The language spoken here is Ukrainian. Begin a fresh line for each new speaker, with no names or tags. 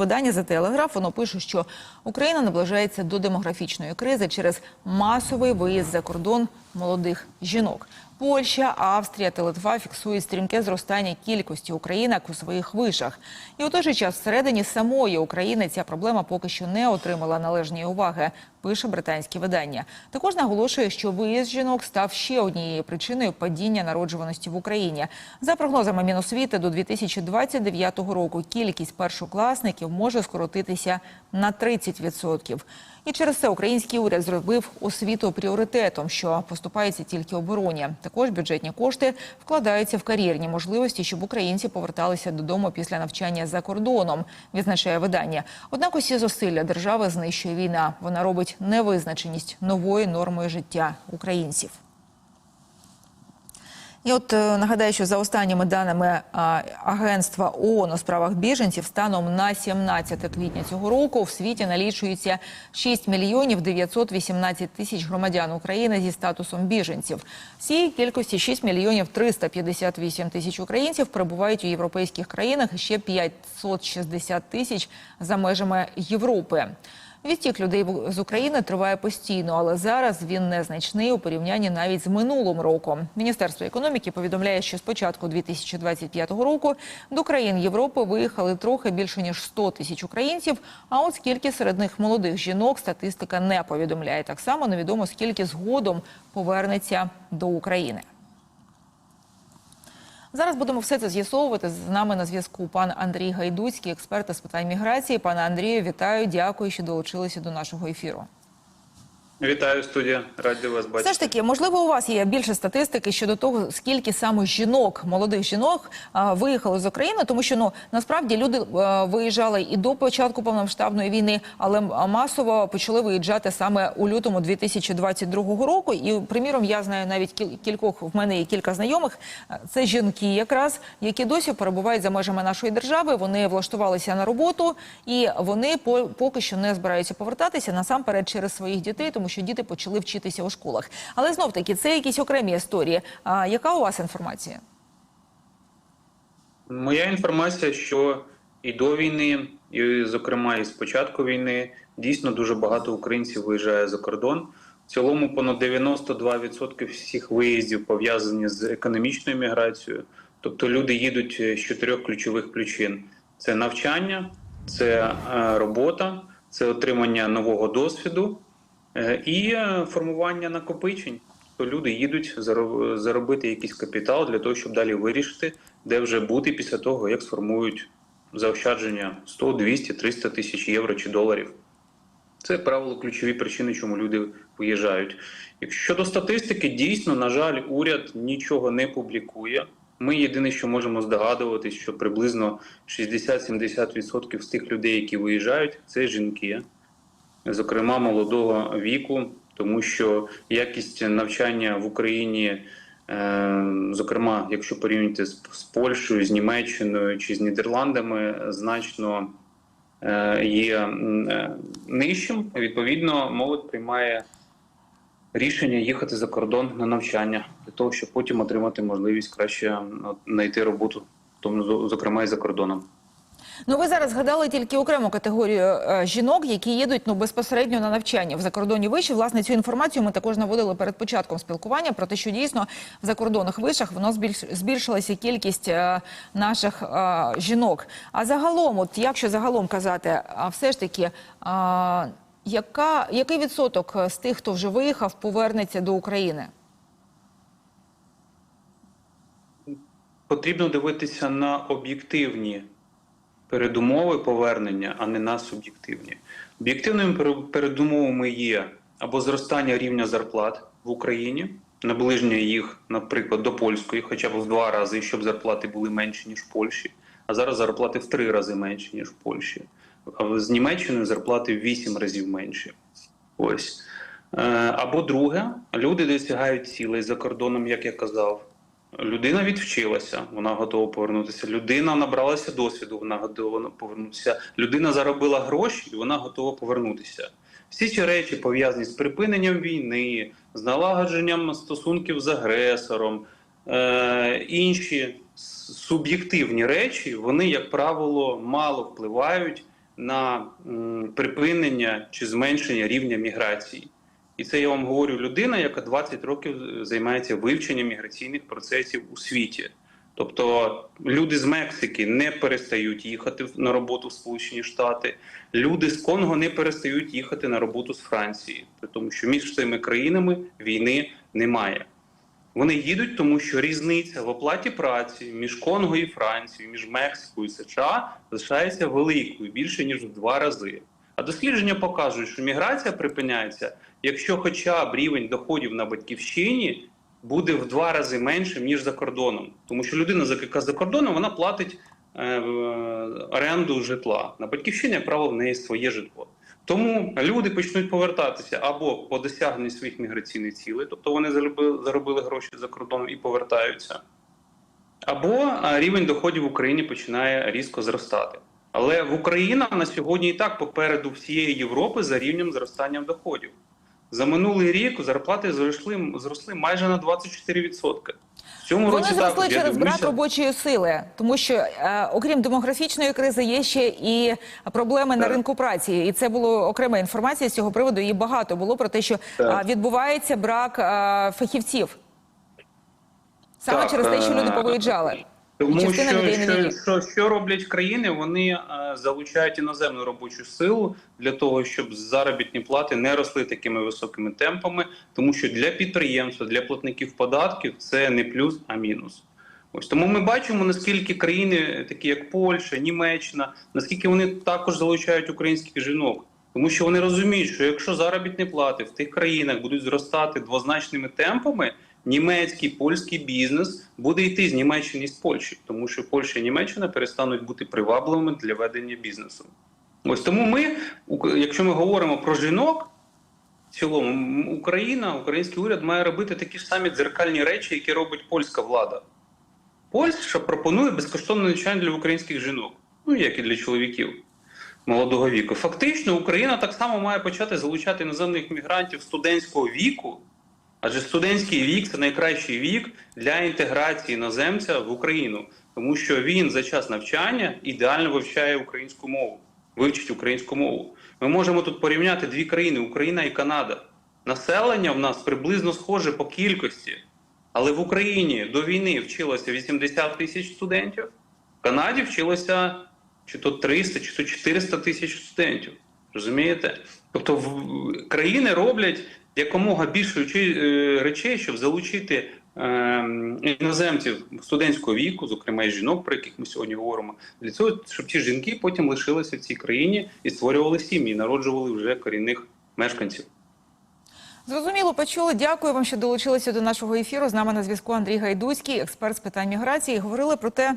видання за телеграф воно пише, що Україна наближається до демографічної кризи через масовий виїзд за кордон молодих жінок. Польща, Австрія та Литва фіксують стрімке зростання кількості українок у своїх вишах. І у той же час всередині самої України ця проблема поки що не отримала належної уваги. Пише британське видання. Також наголошує, що виїзд жінок став ще однією причиною падіння народжуваності в Україні. За прогнозами Міносвіти, до 2029 року кількість першокласників може скоротитися на 30%. І через це український уряд зробив освіту пріоритетом, що поступається тільки обороні. Також бюджетні кошти вкладаються в кар'єрні можливості, щоб українці поверталися додому після навчання за кордоном. Відзначає видання. Однак усі зусилля держави знищує війна. Вона робить невизначеність новою нормою життя українців. І от е, нагадаю, що за останніми даними а, агентства ООН у справах біженців, станом на 17 квітня цього року в світі налічується 6 мільйонів 918 тисяч громадян України зі статусом біженців. З цієї кількості 6 мільйонів 358 тисяч українців перебувають у європейських країнах і ще 560 тисяч за межами Європи. Відтік людей з України триває постійно, але зараз він незначний у порівнянні навіть з минулим роком. Міністерство економіки повідомляє, що з початку 2025 року до країн Європи виїхали трохи більше ніж 100 тисяч українців. А от скільки серед них молодих жінок статистика не повідомляє. Так само невідомо скільки згодом повернеться до України. Зараз будемо все це з'ясовувати. З нами на зв'язку пан Андрій Гайдуцький, експерт з питань міграції. Пане Андрію, вітаю, дякую, що долучилися до нашого ефіру.
Вітаю студія, раді вас бачити.
Все ж таки, можливо, у вас є більше статистики щодо того, скільки саме жінок, молодих жінок, а, виїхали з України, тому що ну насправді люди а, виїжджали і до початку повномасштабної війни, але масово почали виїжджати саме у лютому 2022 року. І приміром, я знаю навіть кіль- кількох в мене є кілька знайомих. Це жінки, якраз які досі перебувають за межами нашої держави. Вони влаштувалися на роботу, і вони по- поки що не збираються повертатися насамперед через своїх дітей, тому що діти почали вчитися у школах. Але знов таки це якісь окремі історії. А яка у вас інформація?
Моя інформація, що і до війни, і, зокрема, і з початку війни, дійсно дуже багато українців виїжджає за кордон. В цілому понад 92% всіх виїздів пов'язані з економічною міграцією. Тобто люди їдуть з чотирьох ключових причин: це навчання, це е, робота, це отримання нового досвіду і е, формування накопичень. То люди їдуть заро- заробити якийсь капітал для того, щоб далі вирішити, де вже бути після того, як сформують заощадження 100, 200, 300 тисяч євро чи доларів. Це правило ключові причини, чому люди виїжджають. Щодо статистики, дійсно, на жаль, уряд нічого не публікує. Ми єдине, що можемо здогадуватись, що приблизно 60-70% з тих людей, які виїжджають, це жінки, зокрема молодого віку, тому що якість навчання в Україні, е, зокрема, якщо порівнювати з, Польщею, з Німеччиною чи з Нідерландами, значно е, є е, нижчим. Відповідно, молодь приймає рішення їхати за кордон на навчання для того, щоб потім отримати можливість краще знайти роботу, тому зо- зокрема і за кордоном.
Ну, ви зараз згадали тільки окрему категорію е, жінок, які їдуть ну безпосередньо на навчання в закордонні виші. Власне, цю інформацію ми також наводили перед початком спілкування про те, що дійсно в закордонних вишах воно збільш, збільшилася кількість е, наших е, жінок. А загалом, от якщо загалом казати, а все ж таки. Яка, який відсоток з тих, хто вже виїхав, повернеться до України?
Потрібно дивитися на об'єктивні передумови повернення, а не на суб'єктивні. Об'єктивними передумовами є або зростання рівня зарплат в Україні, наближення їх, наприклад, до польської, хоча б в два рази, щоб зарплати були менші ніж в Польщі. А зараз зарплати в три рази менші ніж в Польщі. А з Німеччиною зарплати в вісім разів менші. Ось. Е, Або друге, люди досягають цілей за кордоном, як я казав. Людина відвчилася, вона готова повернутися. Людина набралася досвіду, вона готова повернутися. Людина заробила гроші, і вона готова повернутися. Всі ці речі пов'язані з припиненням війни, з налагодженням стосунків з агресором, е, інші суб'єктивні речі, вони, як правило, мало впливають на припинення чи зменшення рівня міграції. І це я вам говорю людина, яка 20 років займається вивченням міграційних процесів у світі. Тобто люди з Мексики не перестають їхати на роботу в Сполучені Штати, люди з Конго не перестають їхати на роботу з Франції, тому що між цими країнами війни немає. Вони їдуть, тому що різниця в оплаті праці між Конго і Францією, між Мексикою і США залишається великою, більше ніж в два рази. А дослідження показують, що міграція припиняється, якщо хоча б рівень доходів на батьківщині буде в два рази меншим, ніж за кордоном. Тому що людина, яка за кордоном, вона платить е, оренду житла. На батьківщині, як правило, в неї своє житло. Тому люди почнуть повертатися або по досягненню своїх міграційних цілей, тобто вони заробили, заробили гроші за кордоном і повертаються, або рівень доходів в Україні починає різко зростати. Але в Україна на сьогодні і так попереду всієї Європи за рівнем зростання доходів. За минулий рік зарплати зросли, зросли майже на 24%. В цьому
Вони
році
зросли
також,
через брак робочої сили, тому що е, окрім демографічної кризи є ще і проблеми на ринку праці. І це було окрема інформація з цього приводу. Її багато було про те, що е, відбувається брак е, фахівців саме
Так,
через те, що
е,
люди повиїжджали.
Тому що, що, що, що роблять країни, вони е, залучають іноземну робочу силу для того, щоб заробітні плати не росли такими високими темпами, тому що для підприємства, для платників податків це не плюс, а мінус. Ось тому ми бачимо, наскільки країни, такі як Польща, Німеччина, наскільки вони також залучають українських жінок. Тому що вони розуміють, що якщо заробітні плати в тих країнах будуть зростати двозначними темпами, німецький польський бізнес буде йти з Німеччини з Польщі, тому що Польща і Німеччина перестануть бути привабливими для ведення бізнесу. Ось тому ми, якщо ми говоримо про жінок, в цілому Україна, український уряд має робити такі ж самі дзеркальні речі, які робить польська влада. Польща пропонує безкоштовне навчання для українських жінок, ну як і для чоловіків молодого віку. Фактично, Україна так само має почати залучати іноземних мігрантів студентського віку, адже студентський вік це найкращий вік для інтеграції іноземця в Україну, тому що він за час навчання ідеально вивчає українську мову, вивчить українську мову. Ми можемо тут порівняти дві країни Україна і Канада. Населення в нас приблизно схоже по кількості, але в Україні до війни вчилося 80 тисяч студентів, в Канаді вчилося чи то 300, чи то 400 тисяч студентів. Розумієте? Тобто країни роблять якомога більше речей- е, щоб залучити е, іноземців студентського віку, зокрема і жінок, про яких ми сьогодні говоримо, для цього, щоб ці жінки потім лишилися в цій країні і створювали сім'ї, народжували вже корінних мешканців.
Зрозуміло, почули. Дякую вам, що долучилися до нашого ефіру. З нами на зв'язку Андрій Гайдуський, експерт з питань міграції. Говорили про те,